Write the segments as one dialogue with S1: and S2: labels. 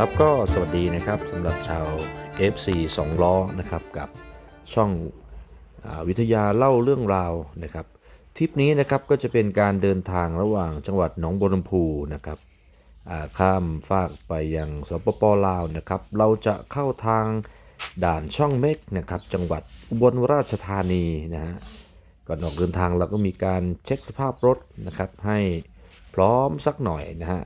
S1: ครับก็สวัสดีนะครับสำหรับชาว FC 2 ล้อนะครับกับช่องอวิทยาเล่าเรื่องราวนะครับทริปนี้นะครับก็จะเป็นการเดินทางระหว่างจังหวัดหนองบัวลำพูนะครับข้ามฟากไปยังสปปลาวนะครับเราจะเข้าทางด่านช่องเม็กนะครับจังหวัดอุบลราชธานีนะฮะก่อนออกเดินทางเราก็มีการเช็คสภาพรถนะครับให้พร้อมสักหน่อยนะฮะ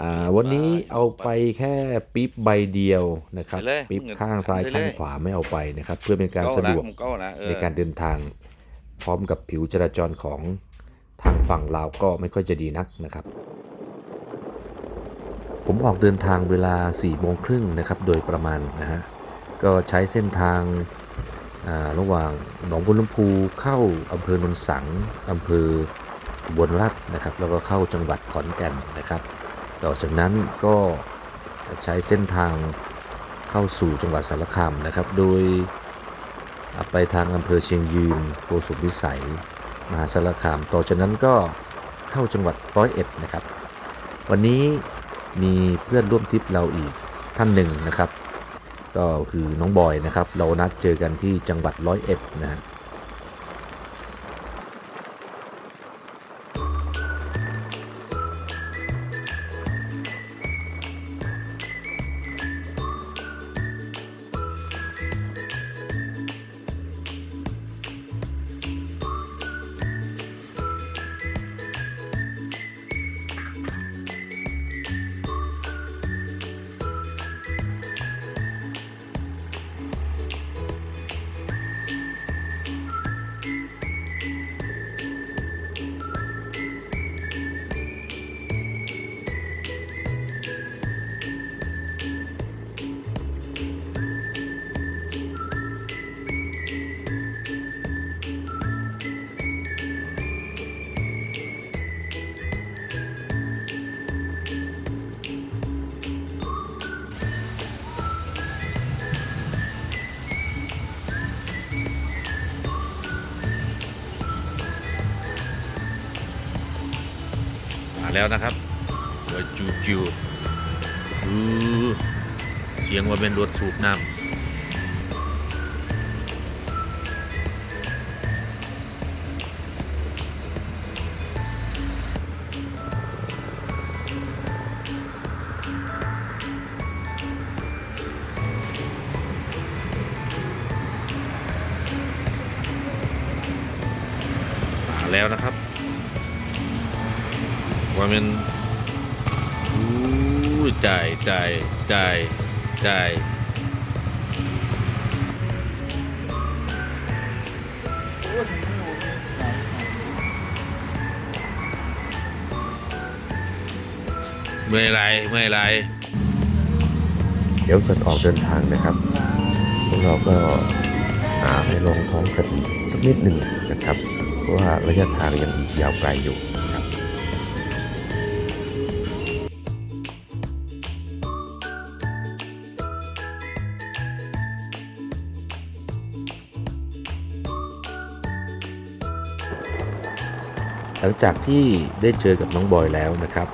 S1: อ่าวันนี้เอาไปแค่ปิ๊บใบเดียวนะครับ
S2: ไปเลย
S1: ปิ๊บข้างซ้าย
S2: ไปเลย
S1: ข้างขวาไม่เอาไปนะครับ เพื่อเป็นการสะดวก
S2: เก้านะเออ
S1: ในการเดินทาง พร้อมกับผิวจราจรของทางฝั่งลาวก็ไม่ค่อยจะดีนักนะครับ ผมออกเดินทางเวลา4ี่โมงครึ่งนะครับโดยประมาณนะฮะก็ใช้เส้นทางอ่าระหว่างหนองบัวลำพูเข้าอำเภอโนนสังอำเภออุบนรัฐนะครับ แล้วก็เข้าจังหวัดขอนแก่นนะครับ ต่อจากนั้นก็ใช้เส้นทางเข้าสู่จังหวัดสารคามนะครับ โดยไปทางอำเภอเชียงยืนโกสุมพิสัย มหาสารคาม ต่อจากนั้นก็เข้าจังหวัดร้อยเอ็ดนะครับ วันนี้มีเพื่อนร่วมทริปเราอีกท่านหนึ่งนะครับ ก็คือน้องบอยนะครับ เรานัดเจอกันที่จังหวัดร้อยเอ็ดนะฮะ แล้วนะครับตัวจูจูเสียงว่าเป็นรถสูบน้ำ ใจใจเมื่อไรเมื่อไร เดี๋ยวก่อนออกเดินทางนะครับ พวกเราก็หาให้ลงท้องกันสักนิดหนึ่งนะครับ เพราะว่าระยะทางยังยาวไกลอยู่ ลังจากที่ได้เจอกับน้องบอยแล้วนะครับ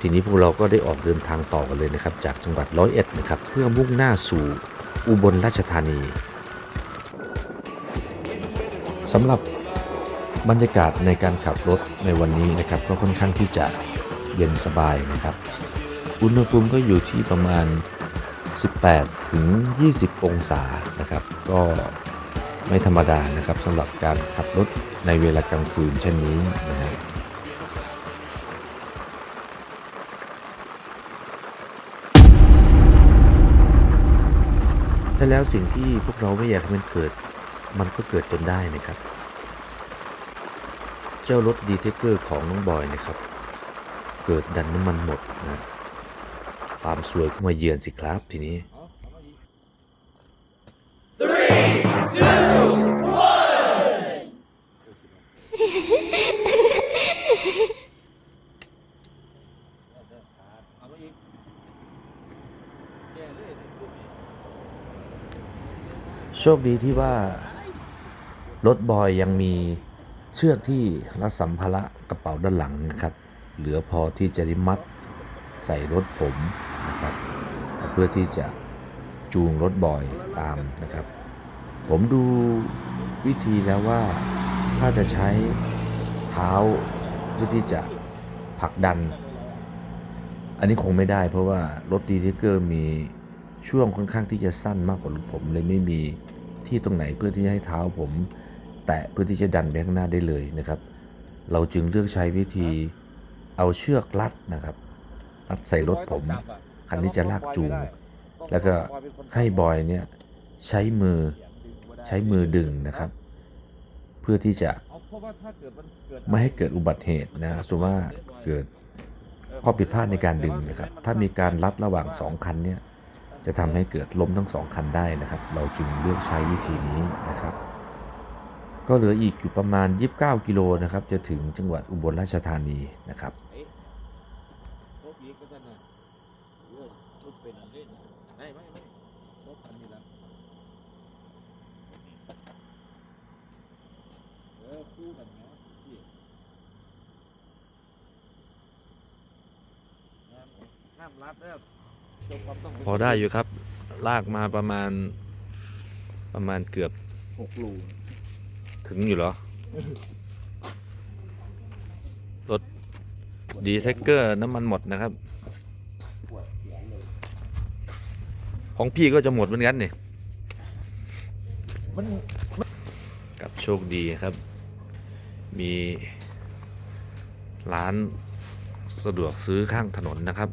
S1: ทีนี้พวกเราก็ได้ออกเดินทางต่อกันเลยนะครับ จากจังหวัดร้อยเอ็ดนะครับ เพื่อมุ่งหน้าสู่อุบลราชธานีสำหรับบรรยากาศในการขับรถในวันนี้นะครับ ก็ค่อนข้างที่จะเย็นสบายนะครับ อุณหภูมิก็อยู่ที่ประมาณ 18 ถึง 20 องศานะครับ ก็ ไม่ธรรมดานะครับสำหรับการขับรถในเวลากลางคืนเช่นนี้นะฮะและแล้วสิ่งที่พวกเราไม่อยากให้มันเกิด มันก็เกิดจนได้นะครับ เจ้ารถดีเทคเกอร์ของน้องบอยนะครับ เกิดดันน้ำมันหมดนะความสวยก็มาเยือนสิครับทีนี้ ชคดีที่ว่ารถบอยยังมีเชือกที่รัดสัมภาระกระเป๋าด้านหลังนะครับ เหลือพอที่จะได้มัดใส่รถผมนะครับ เพื่อที่จะจูงรถบอยตามนะครับ ผมดูวิธีแล้วว่าถ้าจะใช้เท้าเพื่อที่จะผลักดัน อันนี้คงไม่ได้เพราะว่ารถดีเทเกอร์มีช่วงค่อนข้างที่จะสั้นมากกว่ารถผมเลยไม่มี ที่ตรงไหนเพื่อที่จะให้เท้าผม แตะเพื่อที่จะดันไปข้างหน้าได้เลยนะครับ เราจึงเลือกใช้วิธีเอาเชือกรัดนะครับรัดใส่รถผม คันที่จะลากจูง แล้วก็ให้บอยเนี่ยใช้มือใช้มือดึงนะครับ เพื่อที่จะไม่ให้เกิดอุบัติเหตุนะสมมติว่าเกิดข้อผิดพลาดในการดึงนะครับ ถ้ามีการรัดระหว่างสองคันเนี่ย จะทำให้เกิดล้มทั้งสองคันได้นะครับ เราจึงเลือกใช้วิธีนี้นะครับ ก็เหลืออีกอยู่ประมาณ 29 กิโลนะครับ จะถึงจังหวัดอุบลราชธานีนะครับ
S2: คู่กันนะพี่ห้ามรัดเด้อ
S1: พอได้อยู่ครับ ลากมาประมาณ ประมาณเกือบ
S2: หกลู
S1: ถึงอยู่เหรอ รถดีเทคเกอร์น้ำมันหมดนะครับ ของพี่ก็จะหมดเหมือนกันนี่
S2: มัน
S1: กับโชคดีครับ มีร้านสะดวกซื้อข้างถนนนะครับ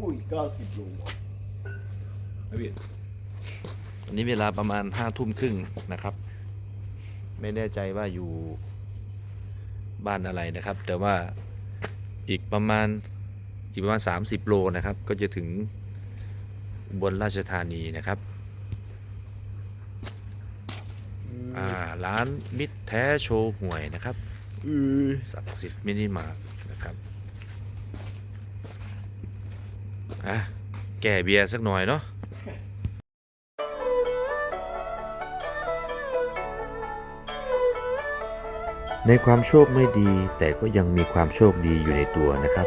S2: อุ้ยเก้าสิบลูไม่พี่
S1: อันนี้เวลาประมาณห้าทุ่มครึ่งนะครับ ไม่แน่ใจว่าอยู่บ้านอะไรนะครับ แต่ว่าอีกประมาณอีกประมาณ 30 โลนะครับ ก็จะถึงอุบนราชธานีนะครับอ่าร้านมิตรแท้โชว์หวยนะครับ
S2: อือ
S1: ศักดิ์สิทธิ์มินิมาร์ทนะครับ อะแก่เบียร์สักหน่อยเนาะในความโชคไม่ดีแต่ก็ยังมีความโชคดีอยู่ในตัวนะครับ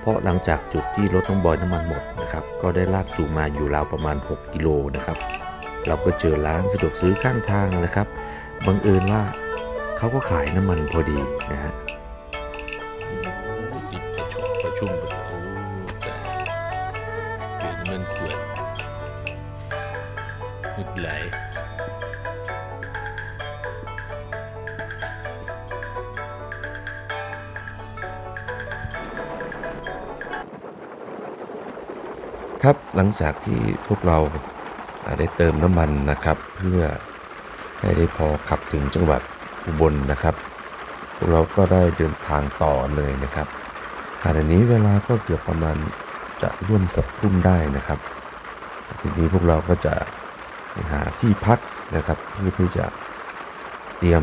S1: เพราะหลังจากจุดที่รถต้องบอยน้ำมันหมดนะครับ ก็ได้ลากจูงมาอยู่ราวประมาณ 6 กิโลนะครับ เราก็เจอร้านสะดวกซื้อข้างทางนะครับบังเอิญว่าเขาก็ขายน้ำมันพอดีนะฮะ ครับหลังจากที่พวกเราได้เติมน้ำมันนะครับ เพื่อให้ได้พอขับถึงจังหวัดอุบลนะครับ พวกเราก็ได้เดินทางต่อเลยนะครับขณะนี้เวลาก็เกือบประมาณจะร่วมหกทุ่มได้นะครับ ทีนี้พวกเราก็จะหาที่พักนะครับเพื่อที่จะเตรียม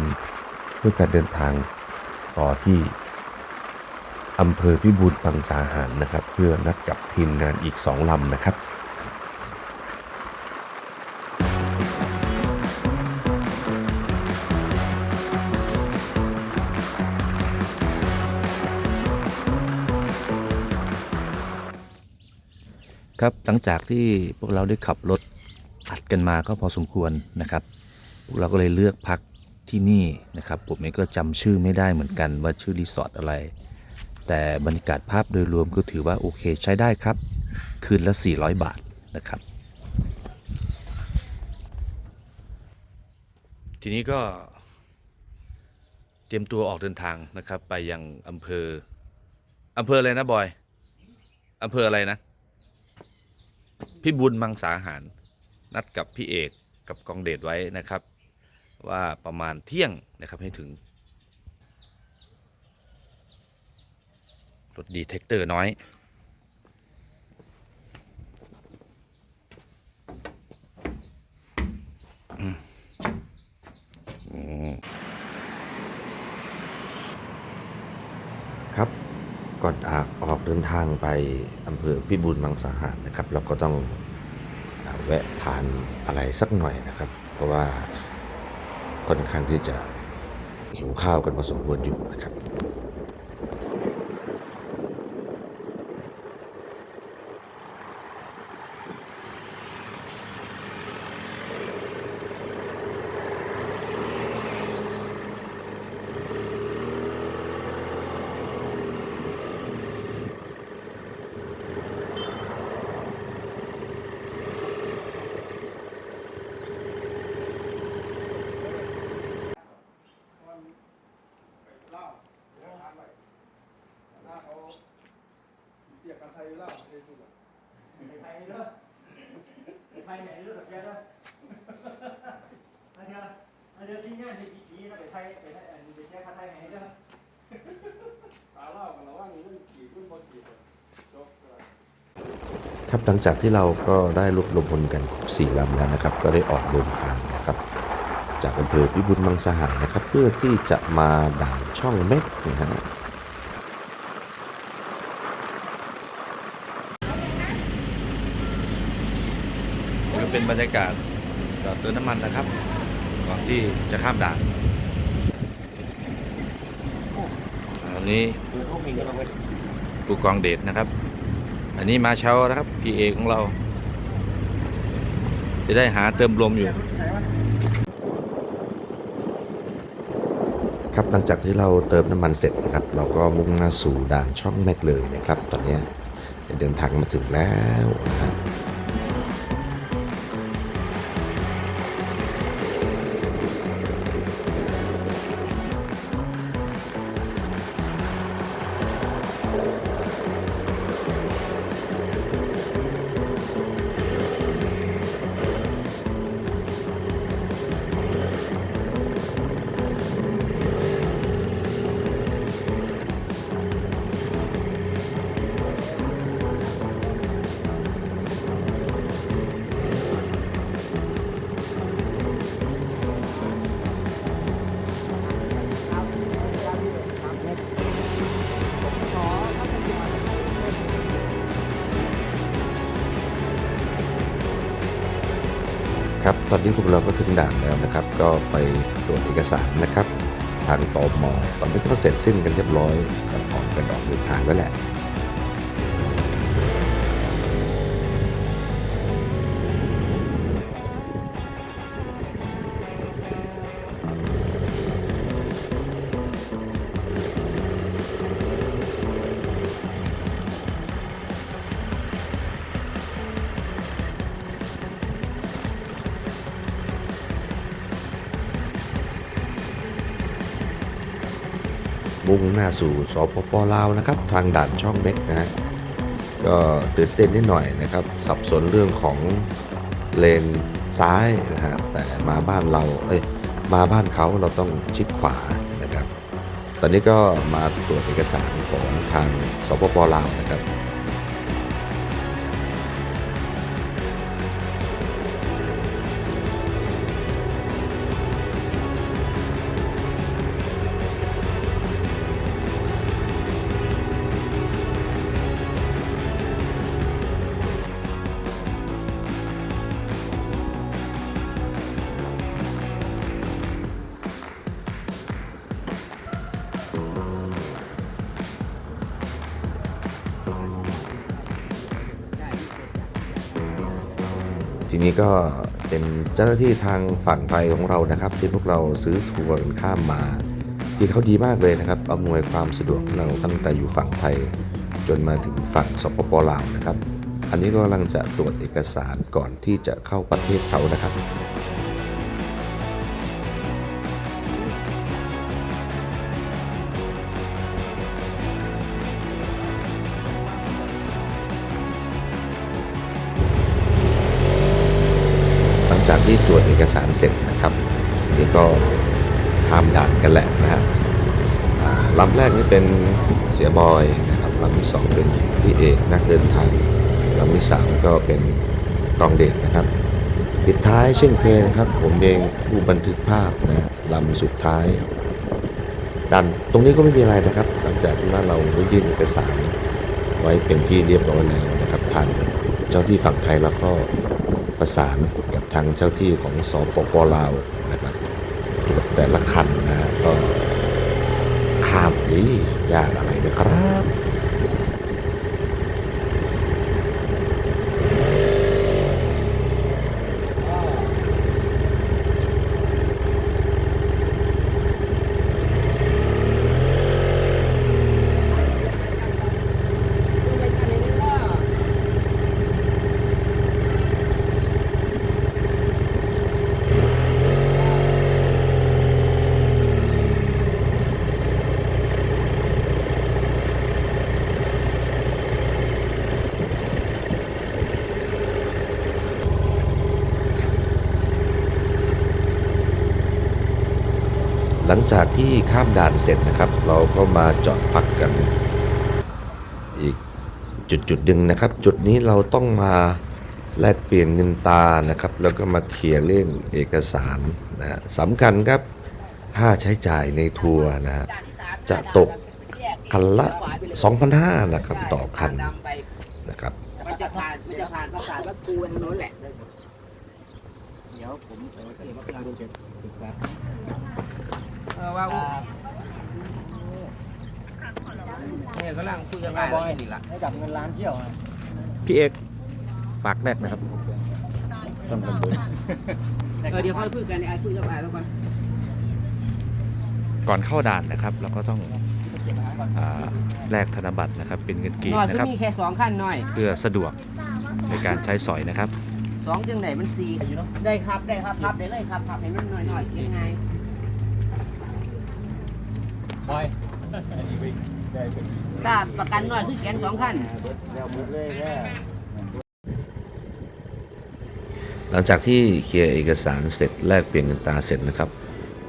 S1: เพื่อการเดินทางต่อที่ อำเภอพิบูลปังสาหารนะครับ เพื่อนัดกับทีมงานอีกสองลำนะครับครับหลังจากที่พวกเราได้ขับรถอัดกันมาก็พอสมควรนะครับ พวกเราก็เลยเลือกพักที่นี่นะครับ ผมเองก็จำชื่อไม่ได้เหมือนกันว่าชื่อรีสอร์ทอะไร แต่บรรยากาศภาพโดยรวมก็ถือว่าโอเคใช้ได้ครับ คืนละ 400 บาทนะครับ ทีนี้ก็เตรียมตัวออกเดินทางนะครับ ไปยังอำเภออำเภออะไรนะบอยอำเภออะไรนะพี่บุญมังสาหาร นัดกับพี่เอกกับกองเดชไว้นะครับ ว่าประมาณเที่ยงนะครับให้ถึง รถดีเทคเตอร์น้อยครับก่อนออกเดินทางไปอำเภอพิบูลมังสาหารนะครับ เราก็ต้องแวะทานอะไรสักหน่อยนะครับ เพราะว่าค่อนข้างที่จะหิวข้าวกันพอสมควรอยู่นะครับ
S2: ไปถ้าเขาเกี่ยวกับไทยล่าเทสุดอะ
S3: ไทยเด้อไทยไหนเด้อแบบแกเด้ออันเดียวอันเดียวที่งานที่กี่นะไปไทยไปไทยอันไปแช่ไทยไหนเด้อ
S2: ตาเล่ากันแล้วว่าเงินกี่ขึ้นบนกี่จบเลย
S1: ครับหลังจากที่เราก็ได้รวบรวมพลกันครบสี่ลำแล้วนะครับ ก็ได้ออกเดินทางนะครับ จากอำเภอพิบูลมังสาหารนะครับ เพื่อที่จะมาด่านช่องเม็กนะฮะก็เป็นบรรยากาศจอดเติมน้ำมันนะครับ ก่อนที่จะข้ามด่านอันนี้ผู้กองเดชนะครับ อันนี้มาเช้านะครับ PA ของเรา จะได้หาเติมลมอยู่ ครับหลังจากที่เราเติมน้ำมันเสร็จนะครับ เราก็มุ่งหน้าสู่ด่านช่องแม็กเลยนะครับ ตอนนี้เดินทางมาถึงแล้วนะครับ อนนี้พวกเราก็ถึงด่านแล้วนะครับ ก็ไปตรวจเอกสารนะครับ ทางตอมตอนนี้ก็เสร็จสิ้นกันเรียบร้อยกันออกกันออกเดินทางแล้วแหละ มุ่งหน้าสู่สปปลาวนะครับ ทางด่านช่องเม็กนะฮะก็ตื่นเต้นนิดหน่อยนะครับ สับสนเรื่องของเลนซ้ายนะฮะแต่มาบ้านเราเอ้ยมาบ้านเขาเราต้องชิดขวานะครับ ตอนนี้ก็มาตรวจเอกสารของทางสปปลาวนะครับ นี้ก็เป็นเจ้าหน้าที่ทางฝั่งไทยของเรานะครับ ที่พวกเราซื้อทัวร์กันข้ามมาที่เขาดีมากเลยนะครับอำนวยความสะดวกเราตั้งแต่อยู่ฝั่งไทย จนมาถึงฝั่งสปปลาวนะครับ อันนี้ก็กำลังจะตรวจเอกสารก่อนที่จะเข้าประเทศเขานะครับ เสร็จนะครับนี่ก็ข้ามด่านกันแหละนะฮะอ่าลำแรกนี่เป็นเสียบอยนะครับลำที่สองเป็นพี่เอกนักเดินทางลำที่สามก็เป็นกองเดชนะครับปิดท้ายเช่นเคยนะครับ ผมเองผู้บันทึกภาพนะฮะลำสุดท้ายดันตรงนี้ก็ไม่มีอะไรนะครับ หลังจากที่ว่าเราได้ยื่นเอกสารไว้เป็นที่เรียบร้อยแล้วนะครับทางเจ้าที่ฝั่งไทยแล้วก็ ประสานกับทางเจ้าที่ของสปปลาวนะครับแต่ละคันนะก็ข้ามนี้ยากอะไรนะครับ ลังจากที่ข้ามด่านเสร็จนะครับ เราก็มาจอดพักกัน อีกจุดจุดหนึ่งนะครับ จุดนี้เราต้องมาแลกเปลี่ยนเงินตานะครับ แล้วก็มาเคลียร์เรื่องเอกสารนะสำคัญครับค่าใช้จ่ายในทัวร์นะฮะจะตกคันละ 2,500นะครับต่อคันนะครับ
S4: มันจะผ่านมันจะผ่านประสาทวัดปูทางโน้นแหละ เดี๋ยวผมเก็บกำลังจะศึกษา ออว่าเนี่ยกำลังคุยกันว่าอะไรนี่ล่ะ
S3: ให้กับเงินล้านเที่ยวอะ
S5: พี่เอกฝากแรกนะครับ
S4: เออเดี๋ยวค่อยคุยกันไอ้คุยกันไปแล้วก่อน
S5: ก่อนเข้าด่านนะครับ เราก็ต้องอ่าแลกธนบัตรนะครับ เป็นเงินกีบ
S4: หน่อย
S5: นะ
S4: ก็
S5: ครับ
S4: มีแค่สองขั้นหน่อย
S5: เพื่อสะดวกในการใช้สอยนะครับ
S4: สองจังไหนมันสี่ได้ครับได้ครับพับได้เลยครับพับให้มันหน่อยหน่อยยังไง
S3: บอย
S4: ถ้าประกันหน่อยคือแกนสองขั้น
S3: แล้วหมดเลยแค่
S1: หลังจากที่เคลียร์เอกสารเสร็จแลกเปลี่ยนเงินตาเสร็จนะครับ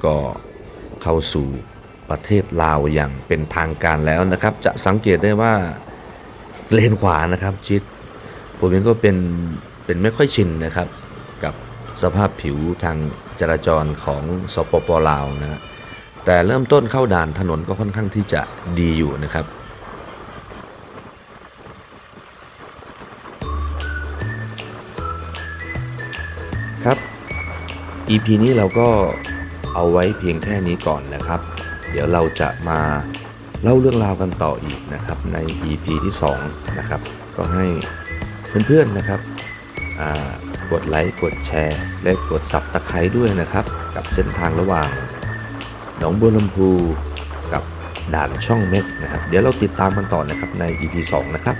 S1: ก็เข้าสู่ประเทศลาวอย่างเป็นทางการแล้วนะครับ จะสังเกตได้ว่าเลนขวานะครับชิดผมเองก็เป็นเป็นไม่ค่อยชินนะครับ กับสภาพผิวทางจราจรของสปปลาวนะฮะ แต่เริ่มต้นเข้าด่านถนนก็ค่อนข้างที่จะดีอยู่นะครับครับ EP นี้เราก็เอาไว้เพียงแค่นี้ก่อนนะครับ เดี๋ยวเราจะมาเล่าเรื่องราวกันต่ออีกนะครับใน EP ที่ 2 นะครับ ก็ให้เพื่อนๆนะครับกดไลค์ กดแชร์ และกดสับตะไคร้ด้วยนะครับ กับเส้นทางระหว่าง หนองบัวลำพูกับด่านช่องเม็กนะครับ เดี๋ยวเราติดตามกันต่อนะครับใน EP 2 นะครับ